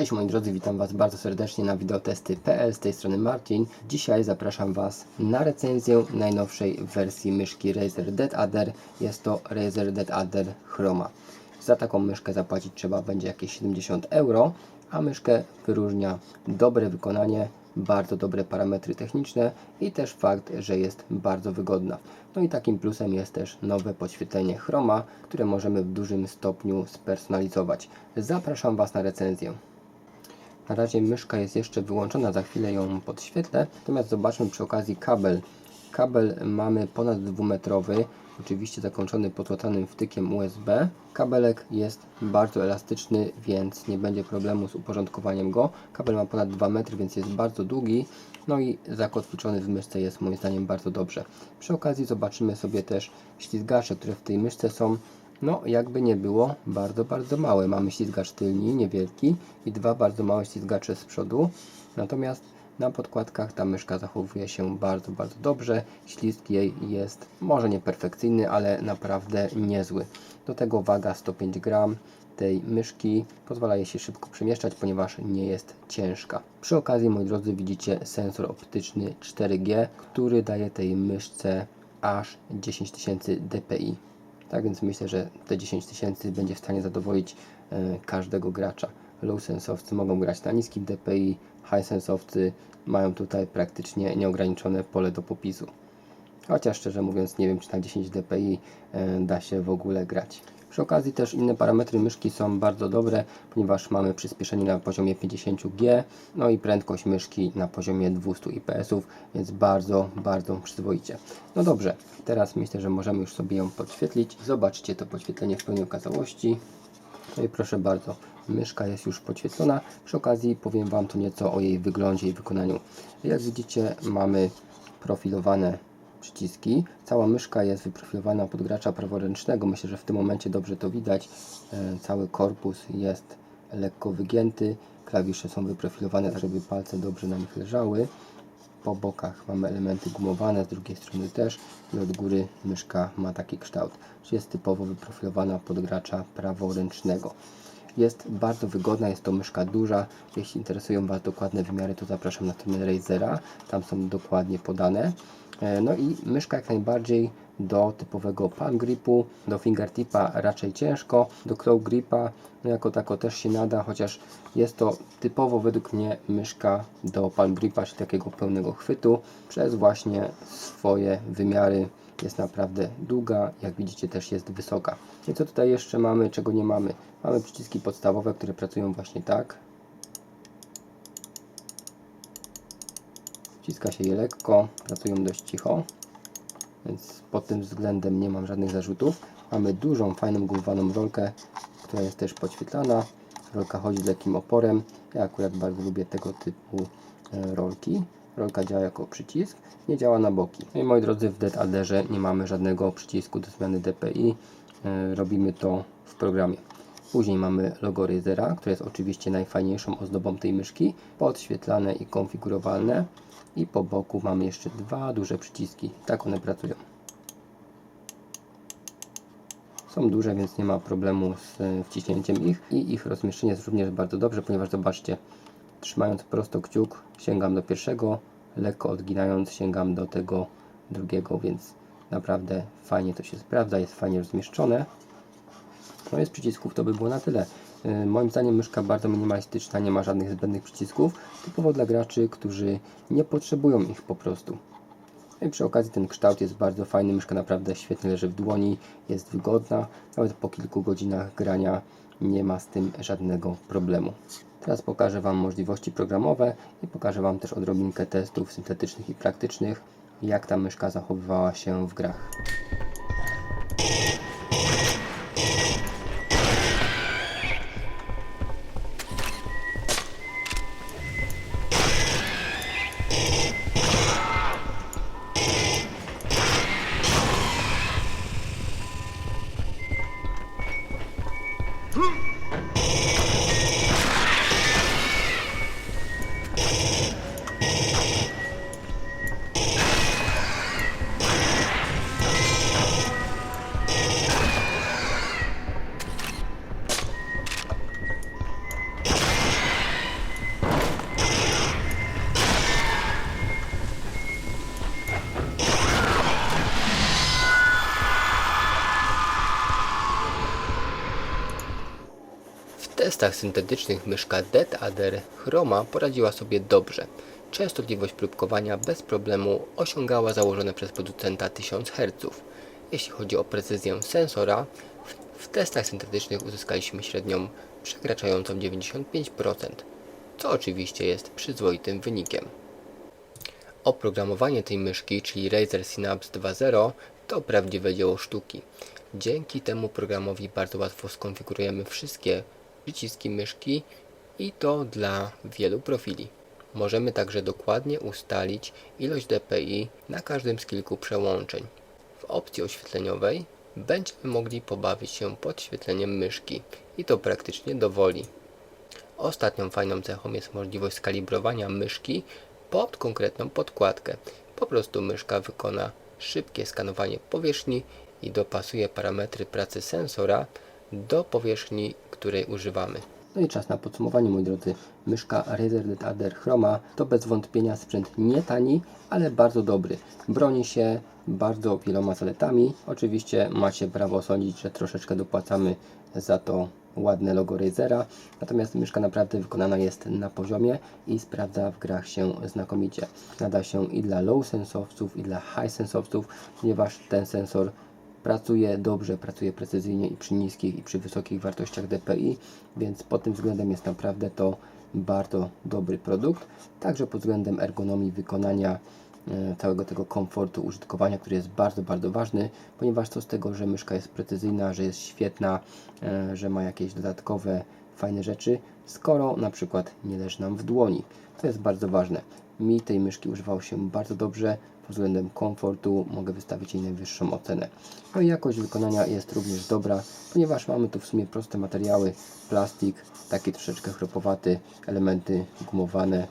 Cześć moi drodzy, witam Was bardzo serdecznie na wideotesty.pl, z tej strony Marcin. Dzisiaj zapraszam Was na recenzję najnowszej wersji myszki Razer Dead Adder. Jest to Razer Dead Adder Chroma. Za taką myszkę zapłacić trzeba będzie jakieś 70 euro, a myszkę wyróżnia dobre wykonanie, bardzo dobre parametry techniczne i też fakt, że jest bardzo wygodna. No i takim plusem jest też nowe podświetlenie chroma, które możemy w dużym stopniu spersonalizować. Zapraszam Was na recenzję. Na razie myszka jest jeszcze wyłączona, za chwilę ją podświetlę. Natomiast zobaczmy przy okazji kabel. Kabel mamy ponad 2-metrowy, oczywiście zakończony podłatanym wtykiem USB. Kabelek jest bardzo elastyczny, więc nie będzie problemu z uporządkowaniem go. Kabel ma ponad 2 metry, więc jest bardzo długi. No i zakotwiczony w myszce jest moim zdaniem bardzo dobrze. Przy okazji zobaczymy sobie też ślizgacze, które w tej myszce są no, jakby nie było, bardzo, bardzo małe. Mamy ślizgacz tylni, niewielki i dwa bardzo małe ślizgacze z przodu. Natomiast na podkładkach ta myszka zachowuje się bardzo, bardzo dobrze. Ślizg jej jest może nie perfekcyjny, ale naprawdę niezły. Do tego waga 105 gram tej myszki pozwala jej się szybko przemieszczać, ponieważ nie jest ciężka. Przy okazji, moi drodzy, widzicie sensor optyczny 4G, który daje tej myszce aż 10 000 dpi. Tak więc myślę, że te 10 tysięcy będzie w stanie zadowolić e, każdego gracza. Low sensowcy mogą grać na niskim DPI, high sensowcy mają tutaj praktycznie nieograniczone pole do popisu. Chociaż szczerze mówiąc nie wiem czy na 10 dpi e, da się w ogóle grać. Przy okazji też inne parametry myszki są bardzo dobre, ponieważ mamy przyspieszenie na poziomie 50G, no i prędkość myszki na poziomie 200 IPS, więc bardzo, bardzo przyzwoicie. No dobrze, teraz myślę, że możemy już sobie ją podświetlić. Zobaczcie to podświetlenie w pełnej okazałości. No i proszę bardzo, myszka jest już podświetlona. Przy okazji powiem Wam tu nieco o jej wyglądzie i wykonaniu. Jak widzicie mamy profilowane przyciski. Cała myszka jest wyprofilowana pod gracza praworęcznego. Myślę, że w tym momencie dobrze to widać. E, Cały korpus jest lekko wygięty. Klawisze są wyprofilowane, tak żeby palce dobrze na nich leżały. Po bokach mamy elementy gumowane, z drugiej strony też i od góry myszka ma taki kształt. Jest typowo wyprofilowana pod gracza praworęcznego. Jest bardzo wygodna, jest to myszka duża. Jeśli interesują Was dokładne wymiary, to zapraszam na stronę Razera. Tam są dokładnie podane. E, No i myszka jak najbardziej do typowego palm gripu, do fingertipa raczej ciężko, do claw gripa no jako tako też się nada, chociaż jest to typowo według mnie myszka do palm gripa, czyli takiego pełnego chwytu, przez właśnie swoje wymiary jest naprawdę długa, jak widzicie też jest wysoka. I co tutaj jeszcze mamy, czego nie mamy? Mamy przyciski podstawowe, które pracują właśnie tak. Wciska się je lekko, pracują dość cicho, więc pod tym względem nie mam żadnych zarzutów. Mamy dużą, fajną gumowaną rolkę, która jest też podświetlana. Rolka chodzi z lekkim oporem. Ja akurat bardzo lubię tego typu e, rolki. Rolka działa jako przycisk, nie działa na boki. No i moi drodzy, w Dead Adderze nie mamy żadnego przycisku do zmiany DPI. E, Robimy to w programie. Później mamy logo Razera, które jest oczywiście najfajniejszą ozdobą tej myszki, podświetlane i konfigurowalne. I po boku mamy jeszcze dwa duże przyciski. Tak one pracują. Są duże, więc nie ma problemu z e, wciśnięciem ich i ich rozmieszczenie jest również bardzo dobrze, ponieważ zobaczcie, trzymając prosto kciuk sięgam do pierwszego, lekko odginając sięgam do tego drugiego, więc naprawdę fajnie to się sprawdza, jest fajnie rozmieszczone. No jest przycisków, to by było na tyle. Yy, Moim zdaniem myszka bardzo minimalistyczna, nie ma żadnych zbędnych przycisków, typowo dla graczy, którzy nie potrzebują ich po prostu. No i przy okazji ten kształt jest bardzo fajny, myszka naprawdę świetnie leży w dłoni, jest wygodna, nawet po kilku godzinach grania nie ma z tym żadnego problemu. Teraz pokażę Wam możliwości programowe i pokażę Wam też odrobinkę testów syntetycznych i praktycznych, jak ta myszka zachowywała się w grach. Testach syntetycznych myszka Dead Adder Chroma poradziła sobie dobrze. Częstotliwość próbkowania bez problemu osiągała założone przez producenta 1000 Hz. Jeśli chodzi o precyzję sensora, w, w testach syntetycznych uzyskaliśmy średnią przekraczającą 95%, co oczywiście jest przyzwoitym wynikiem. Oprogramowanie tej myszki, czyli Razer Synapse 2.0, to prawdziwe dzieło sztuki. Dzięki temu programowi bardzo łatwo skonfigurujemy wszystkie przyciski myszki i to dla wielu profili. Możemy także dokładnie ustalić ilość dpi na każdym z kilku przełączeń. W opcji oświetleniowej będziemy mogli pobawić się podświetleniem myszki i to praktycznie do woli. Ostatnią fajną cechą jest możliwość skalibrowania myszki pod konkretną podkładkę. Po prostu myszka wykona szybkie skanowanie powierzchni i dopasuje parametry pracy sensora do powierzchni, której używamy. No i czas na podsumowanie, moi drodzy. Myszka Razer Adder Chroma to bez wątpienia sprzęt nie tani, ale bardzo dobry. Broni się bardzo wieloma zaletami. Oczywiście macie prawo sądzić, że troszeczkę dopłacamy za to ładne logo Razera. Natomiast myszka naprawdę wykonana jest na poziomie i sprawdza w grach się znakomicie. Nada się i dla low sensowców, i dla high sensowców, ponieważ ten sensor pracuje dobrze, pracuje precyzyjnie i przy niskich i przy wysokich wartościach DPI, więc pod tym względem jest naprawdę to bardzo dobry produkt. Także pod względem ergonomii wykonania e, całego tego komfortu użytkowania, który jest bardzo, bardzo ważny, ponieważ co z tego, że myszka jest precyzyjna, że jest świetna, e, że ma jakieś dodatkowe fajne rzeczy, skoro na przykład nie leży nam w dłoni. To jest bardzo ważne. Mi tej myszki używało się bardzo dobrze, względem komfortu mogę wystawić jej najwyższą ocenę. No i jakość wykonania jest również dobra, ponieważ mamy tu w sumie proste materiały, plastik, taki troszeczkę chropowaty, elementy gumowane,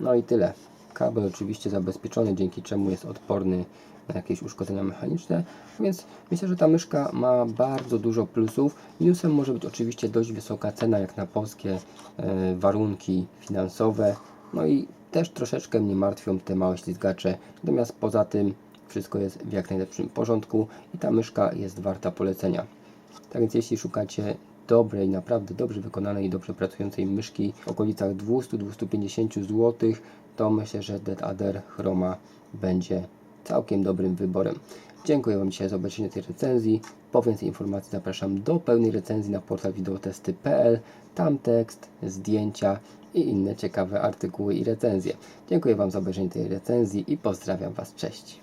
no i tyle. Kabel oczywiście zabezpieczony, dzięki czemu jest odporny na jakieś uszkodzenia mechaniczne, więc myślę, że ta myszka ma bardzo dużo plusów. Minusem może być oczywiście dość wysoka cena, jak na polskie e, warunki finansowe, no i też troszeczkę mnie martwią te małe ślizgacze, natomiast poza tym wszystko jest w jak najlepszym porządku i ta myszka jest warta polecenia. Tak więc jeśli szukacie dobrej, naprawdę dobrze wykonanej i dobrze pracującej myszki w okolicach 200-250 zł, to myślę, że Dead Adder Chroma będzie całkiem dobrym wyborem. Dziękuję Wam dzisiaj za obejrzenie tej recenzji. Po więcej informacji zapraszam do pełnej recenzji na portal wideotesty.pl. Tam tekst, zdjęcia i inne ciekawe artykuły i recenzje. Dziękuję Wam za obejrzenie tej recenzji i pozdrawiam Was. Cześć!